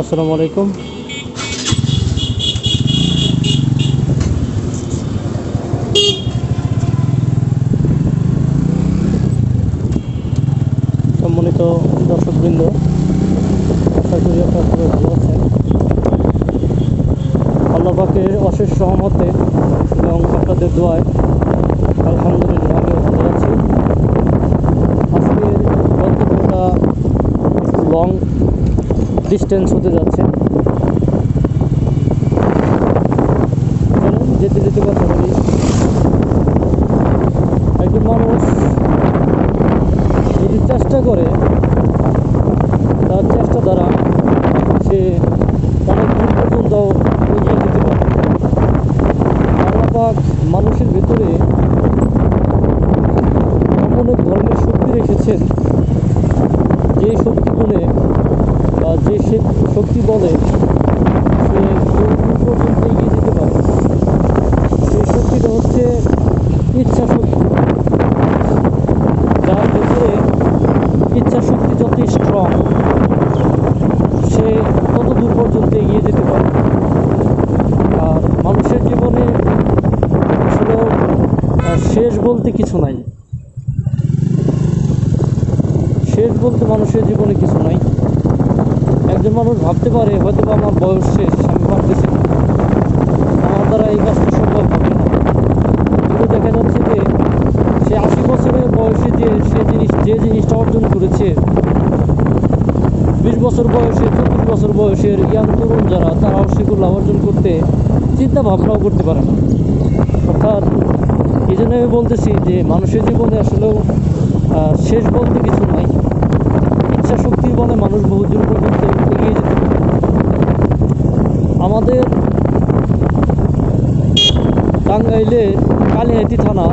আসসালামু আলাইকুম। সম্মানিত দর্শকবৃন্দ, আশা করি আপনারা সবাই ভালো আছেন। আল্লাহ পাকের অশেষ সহমতে এবং আপনাদের দোয়ায় আলহামদুলিল্লাহ ডিস্টেন্স হতে যাচ্ছে। যেতে যেতে কথা বলি। একজন মানুষ যদি চেষ্টা করে, তার চেষ্টা দ্বারা সে অনেক দূর পর্যন্ত এগিয়ে যেতে পারে। আল্লাপাক মানুষের ভেতরে এমন এক ধরনের শক্তি রেখেছেন, যে শক্তি গুণে বা যে সে শক্তি বলে, সে পর্যন্ত এগিয়ে যেতে পারে। সেই শক্তিটা হচ্ছে ইচ্ছা শক্তি যার ভেতরে ইচ্ছা শক্তি যত স্ট্রং সে তত দূর পর্যন্ত এগিয়ে যেতে পারে। আর মানুষের জীবনে আসলে শেষ বলতে কিছু নাই। শেষ বলতে মানুষের জীবনে কিছু নাই। মানুষ ভাবতে পারে হয়তো বা আমার বয়স শেষ, আমি পারতেছি না। আমার দ্বারা এই কাজটা সম্ভব হবে না। কিন্তু দেখা যাচ্ছে যে সে আশি বছরের বয়সে যে সে জিনিস, যে জিনিসটা অর্জন করেছে, বিশ বছর বয়সে, চব্বিশ বছর বয়সের ইয়াং তরুণ যারা, তারাও সেগুলো অর্জন করতে চিন্তা ভাবনাও করতে পারে না। অর্থাৎ এই জন্য আমি বলতেছি যে মানুষের জীবনে আসলেও শেষ বলতে কিছু নাই। ইচ্ছা শক্তির বলে মানুষ বহু দূর পর্যন্ত আমাদের টাঙ্গাইলে কালিহাতি থানা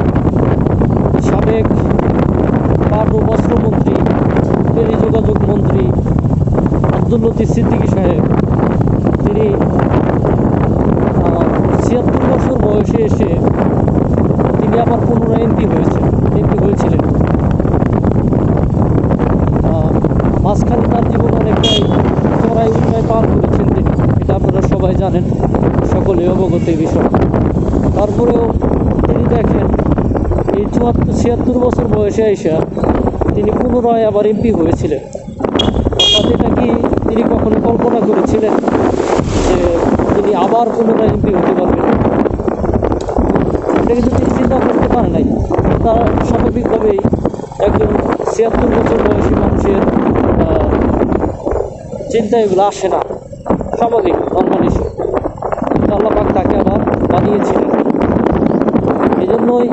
সাবেক পাট ও বস্ত্রমন্ত্রী, টেলিযোগাযোগ মন্ত্রী আব্দুল সিদ্দিকী সাহেব। তিনি ছিয়াত্তর বছর বয়সে এসে তিনি আবার পুনরায় এমপি হয়েছেন, এমপি হয়েছিলেন। মাঝখানে তার জীবন অনেকটাই চড়াই উন্নয় পার করেছেন সবাই জানেন সকলে অবগত এই বিষয়। তারপরেও তিনি দেখেন, এই চুয়াত্তর, ছিয়াত্তর বছর বয়সে আইসা তিনি পুনরায় আবার এমপি হয়েছিলেন। এটা কি তিনি কখনো কল্পনা করেছিলেন যে তিনি আবার পুনরায় এমপি হতে পারবেন? এটা কিন্তু তিনি চিন্তা করতে পারে নাই। তার স্বাভাবিকভাবেই একজন ছিয়াত্তর বছর বয়সী মানুষের চিন্তা এগুলো আসে না। স্বাভাবিক নর্মাল ইস্যু কিন্তু আল্লাহ পাক তাকে আবার বানিয়েছিলেন। এই জন্যই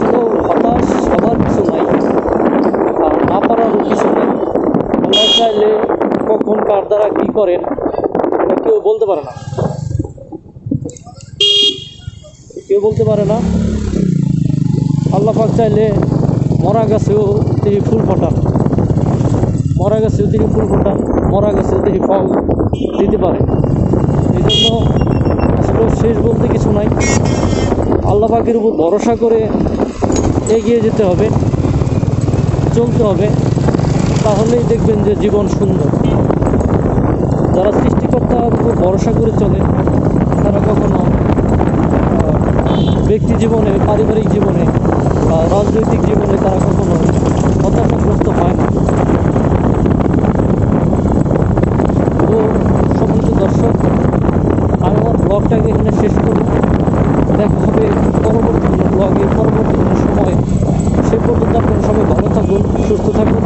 শুধু হতাশ হবার কিছু নাই, আর না পারারও কিছু নাই। আল্লাহ চাইলে কখন কার দ্বারা কী করেন, এটা কেউ বলতে পারে না। কেউ বলতে পারে না। আল্লাহ পাক চাইলে মরা গাছেও তিনি ফুল ফোটান। মরা গাছেও তিনি ফুল ফোটান। মরা গেছে তিনি ফল দিতে পারে। এই জন্য আসলে শেষ বলতে কিছু নাই। আল্লাহ পাকের উপর ভরসা করে এগিয়ে যেতে হবে, চলতে হবে। তাহলেই দেখবেন যে জীবন সুন্দর। যারা সৃষ্টিকর্তার উপর ভরসা করে চলে, তারা কখনো ব্যক্তি জীবনে, পারিবারিক জীবনে বা রাজনৈতিক জীবনে তারা কখনো হতাশাগ্রস্ত হয় না তো সম্মানিত দর্শক আমি আমার ব্লগটাকে এখানে শেষ করব। দেখা হবে পরবর্তী ব্লগে পরবর্তী কোনো সময়। সে পর্যন্ত আপনারা সবাই ভালো থাকুন, সুস্থ থাকুন।